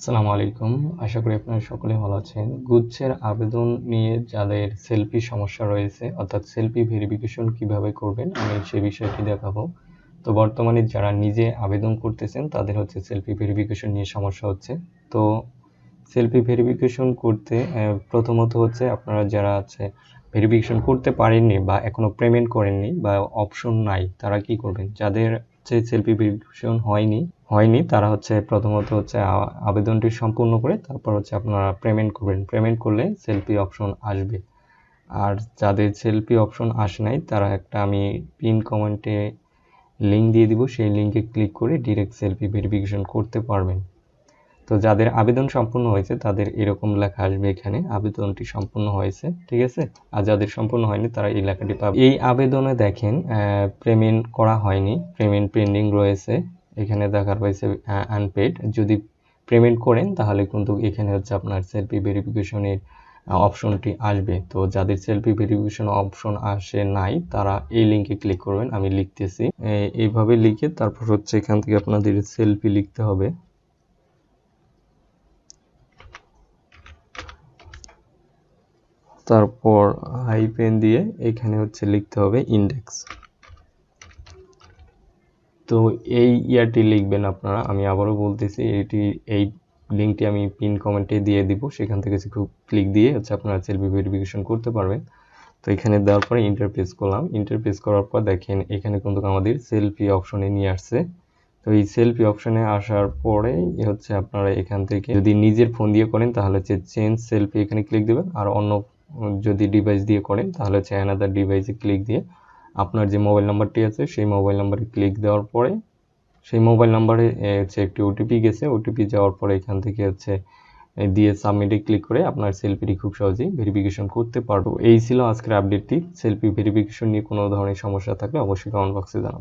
আসসালামু আলাইকুম। আশা করি আপনারা সকলে ভালো আছেন। গুচ্ছের আবেদন নিয়ে যাদের সেলফি সমস্যা রয়েছে, অর্থাৎ সেলফি ভেরিফিকেশন কীভাবে করবেন, আমি সে বিষয়টি দেখাবো। তো বর্তমানে যারা নিজে আবেদন করতেছেন, তাদের হচ্ছে সেলফি ভেরিফিকেশন নিয়ে সমস্যা হচ্ছে। তো সেলফি ভেরিফিকেশন করতে প্রথমত হচ্ছে আপনারা যারা আছে ভেরিফিকেশন করতে পারেননি বা এখনও পেমেন্ট করেননি বা অপশন নাই, তারা কি করবেন? যাদের হচ্ছে সেলফি ভেরিফিকেশন হয়নি হয়নি। তারা হচ্ছে প্রথমত হচ্ছে আবেদনটি সম্পূর্ণ করে তারপর হচ্ছে আপনারা পেমেন্ট করবেন। পেমেন্ট করলে সেলফি অপশন আসবে। আর যাদের সেলফি অপশন আসে নাই, তারা একটা আমি পিন কমেন্টে লিঙ্ক দিয়ে দিব। সেই লিঙ্কে ক্লিক করে ডিরেক্ট সেলফি ভেরিফিকেশন করতে পারবেন। তো যাদের আবেদন সম্পূর্ণ হয়েছে, তাদের এরকম লেখা আসবে এখানে, আবেদনটি সম্পূর্ণ হয়েছে, ঠিক আছে? আর যাদের সম্পূর্ণ হয়নি, তারা এই লেখাটি পাবে। এই আবেদনে দেখেন পেমেন্ট করা হয়নি, পেমেন্ট পেন্ডিং রয়েছে, এখানে দেখার পাইছে আনপেড যদি পেমেন্ট করেন, তাহলে কিন্তু এখানে হচ্ছে আপনার সেলফি ভেরিফিকেশনের অপশনটি আসবে। তো যাদের সেলফি ভেরিফিকেশন অপশন আসে নাই, তারা এই লিঙ্কে ক্লিক করবেন, আমি লিখতেছি। এইভাবে লিখে তারপর হচ্ছে এখান থেকে আপনাদের সেলফি লিখতে হবে। তারপর হাই পেন দিয়ে এখানে হচ্ছে লিখতে হবে ইন্ডেক্স তো এই ইয়ারটি লিখবেন আপনারা, আমি আবারও বলতেছি, এটি, এই লিঙ্কটি আমি পিন কমেন্টে দিয়ে দিব, সেখান থেকে খুব ক্লিক দিয়ে হচ্ছে আপনারা সেলফি ভেরিফিকেশন করতে পারবেন। তো এখানে দেওয়ার পরে ইন্টারফেস করলাম ইন্টারফেস করার পর দেখেন এখানে কিন্তু আমাদের সেলফি অপশনে নিয়ে আসছে। তো এই সেলফি অপশনে আসার পরে হচ্ছে আপনারা এখান থেকে যদি নিজের ফোন দিয়ে করেন, তাহলে হচ্ছে চেঞ্জ সেলফি এখানে ক্লিক দেবেন, আর অন্য যদি ডিভাইস দিয়ে করেন, তাহলে হচ্ছে অ্যানাদার ডিভাইসে ক্লিক দিয়ে আপনার যে মোবাইল নাম্বারটি আছে, সেই মোবাইল নাম্বারে ক্লিক দেওয়ার পরে, সেই মোবাইল নাম্বারে হচ্ছে একটি ওটিপি গেছে। ওটিপি যাওয়ার পরে এখান থেকে হচ্ছে দিয়ে সাবমিটে ক্লিক করে আপনার সেলফিটি খুব সহজেই ভেরিফিকেশন করতে পারব। এই ছিল আজকের আপডেটটি সেলফি ভেরিফিকেশন নিয়ে কোনো ধরনের সমস্যা থাকলে অবশ্যই কমেন্ট বক্সে জানাব